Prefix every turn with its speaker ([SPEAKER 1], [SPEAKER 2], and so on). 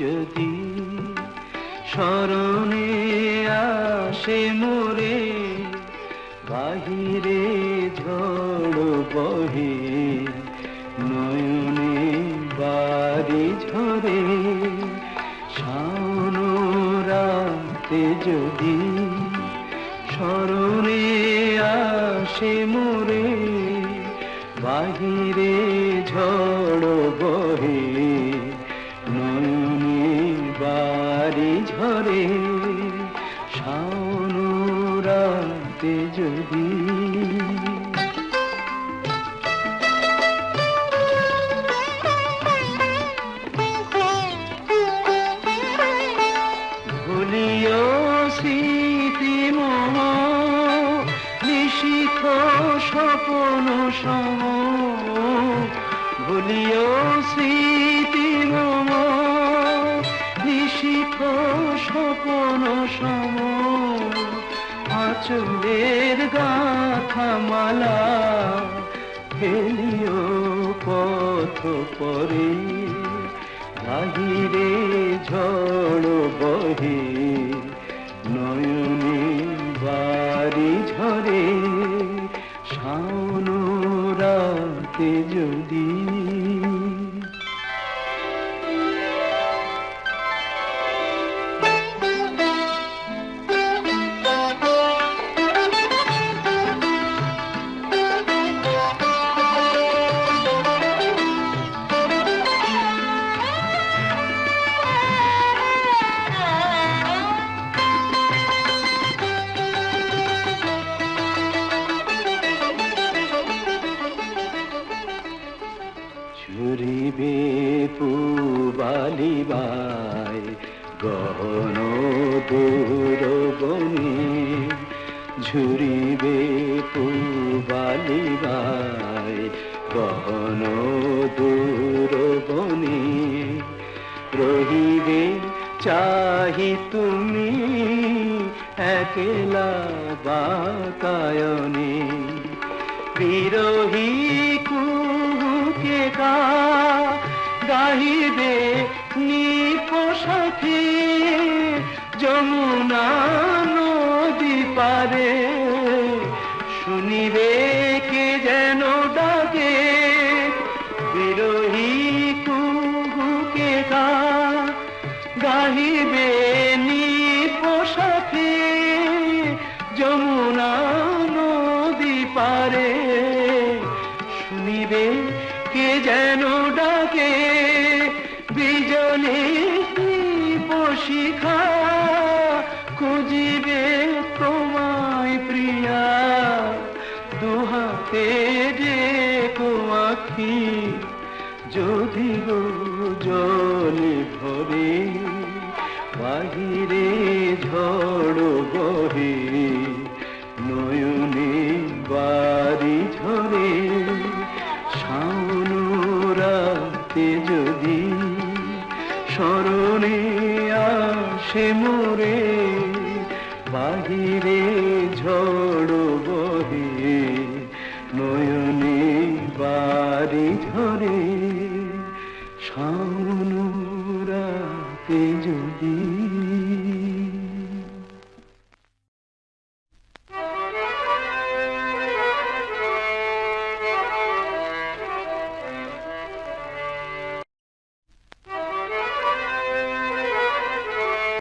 [SPEAKER 1] যদি স্মরণে আসে মোরে বাহিরে ঝড় বহে। ঝরে শাওন রাতে যদি স্মরণে আসে মোরে, বাহিরে ঝড় বহে, নয়নে বাড়ি ঝরে, শাওন রাতে যদি স্বপন সম ভুলিও স্মৃতি মম নিশিখ স্বপন সম আচলের গাথা মালা ফেলিও পথ পরে বাহিরে শাওন রাতে যদি ঝুরিবে পুবালিবাই গহন দূর বনে ঝুরিবে পুবালিবাই গহন দূর রহিবে চাহি তুমি একলা বাতায়নে, বিরোহী কুহুকে গা গাহিবে নিপোষাখে যমুনা নদী পারে শুনিবে কে যেন ডাকে, বিজনে বসিখা খুঁজিবে তোমায় প্রিয়া। দুহাতে যে আখি, যদি গো জলে ভরে, বাহিরে ঝড় বহে স্মরণে আসে মোরে বাহিরে ঝড় বহে নয়নে বাড়ি ঝরে। শাওন যদি